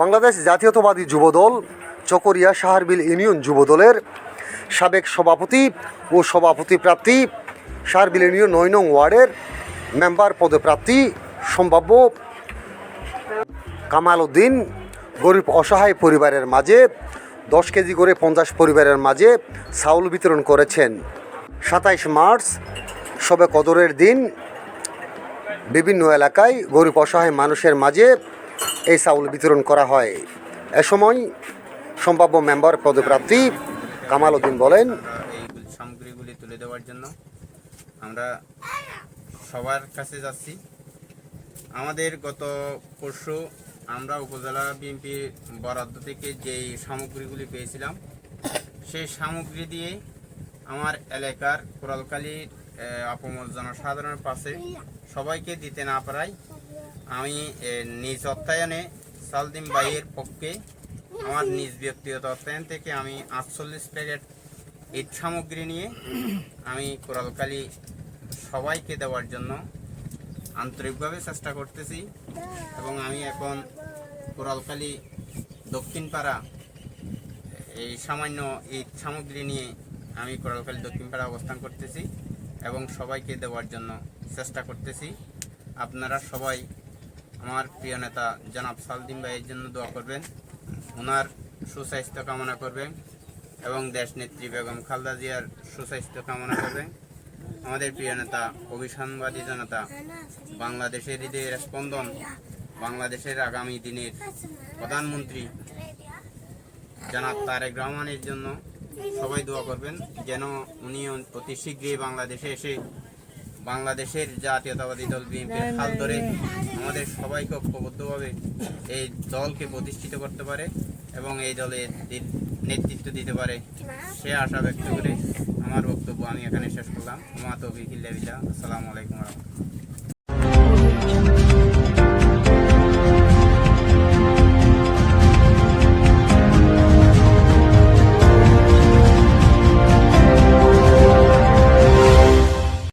বাংলাদেশ জাতীয়তাবাদী যুবদল, চকরিয়া সাহারবিল ইউনিয়ন যুবদলের সাবেক সভাপতি ও সভাপতি প্রার্থী সাহারবিল ইউনিয়ন নয় নং ওয়ার্ডের মেম্বার পদপ্রার্থী সম্ভাব্য কামাল উদ্দিন, গরিব অসহায় পরিবারের মাঝে, দশ কেজি করে পঞ্চাশ পরিবারের মাঝে চাউল বিতরণ করেছেন। সাতাইশ মার্চ, সবে কদরের দিন, বিভিন্ন এলাকায় গরিব অসহায় মানুষের মাঝে এই চাউল বিতরণ করা হয়। এ সময় সম্ভাব্য মেম্বার পদপ্রার্থী কামাল উদ্দিন বলেন সামগ্রীগুলি তুলে দেওয়ার জন্য আমরা সবার কাছে যাচ্ছি। আমাদের গত পরশু আমরা উপজেলা বিএনপির বরাদ্দ থেকে যেই সামগ্রীগুলি পেয়েছিলাম সেই সামগ্রী দিয়ে আমার এলাকার কোরালকালীর আহ, আপমর জনসাধারণের পাশে সবাইকে দিতে না পারায় আমি নিজ অর্থায়নে সালদিম বাইয়ের পক্ষে আমার নিজ ব্যক্তিগত অর্থায়ন থেকে আমি আটচল্লিশ প্যাকেট ঈদ সামগ্রী নিয়ে আমি কোরালকালী সবাইকে দেওয়ার জন্য আন্তরিকভাবে চেষ্টা করতেছি এবং আমি এখন কোরালকালী দক্ষিণ পাড়া এই সামান্য ঈদ সামগ্রী নিয়ে আমি কোরালকালী দক্ষিণ পাড়া অবস্থান করতেছি এবং সবাইকে দেওয়ার জন্য চেষ্টা করতেছি। আপনারা সবাই আমার প্রিয় নেতা জনাব সালদিন ভাইয়ের জন্য দোয়া করবেন। ওনার সুস্বাস্থ্য কামনা করবেন এবং দেশ নেত্রী বেগম খালদা জিয়ার সুস্বাস্থ্য কামনা করবেন। আমাদের প্রিয় নেতা অভিসাংবাদী জনতা, বাংলাদেশের হৃদয়ের স্পন্দন, বাংলাদেশের আগামী দিনের প্রধানমন্ত্রী জনাব তারেক রহমানের জন্য সবাই দোয়া করবেন যেন উনি অতি শীঘ্রই বাংলাদেশে এসে বাংলাদেশের জাতীয়তাবাদী দল বিএনপির হাল ধরে আমাদের সবাইকে ঐক্যবদ্ধভাবে এই দলকে প্রতিষ্ঠিত করতে পারে এবং এই দলের নেতৃত্ব দিতে পারে। সে আশা ব্যক্ত করে আমার বক্তব্য আমি এখানে শেষ করলাম। বিকিল্লা আসসালামু আলাইকুম রহমতুল্লাহ।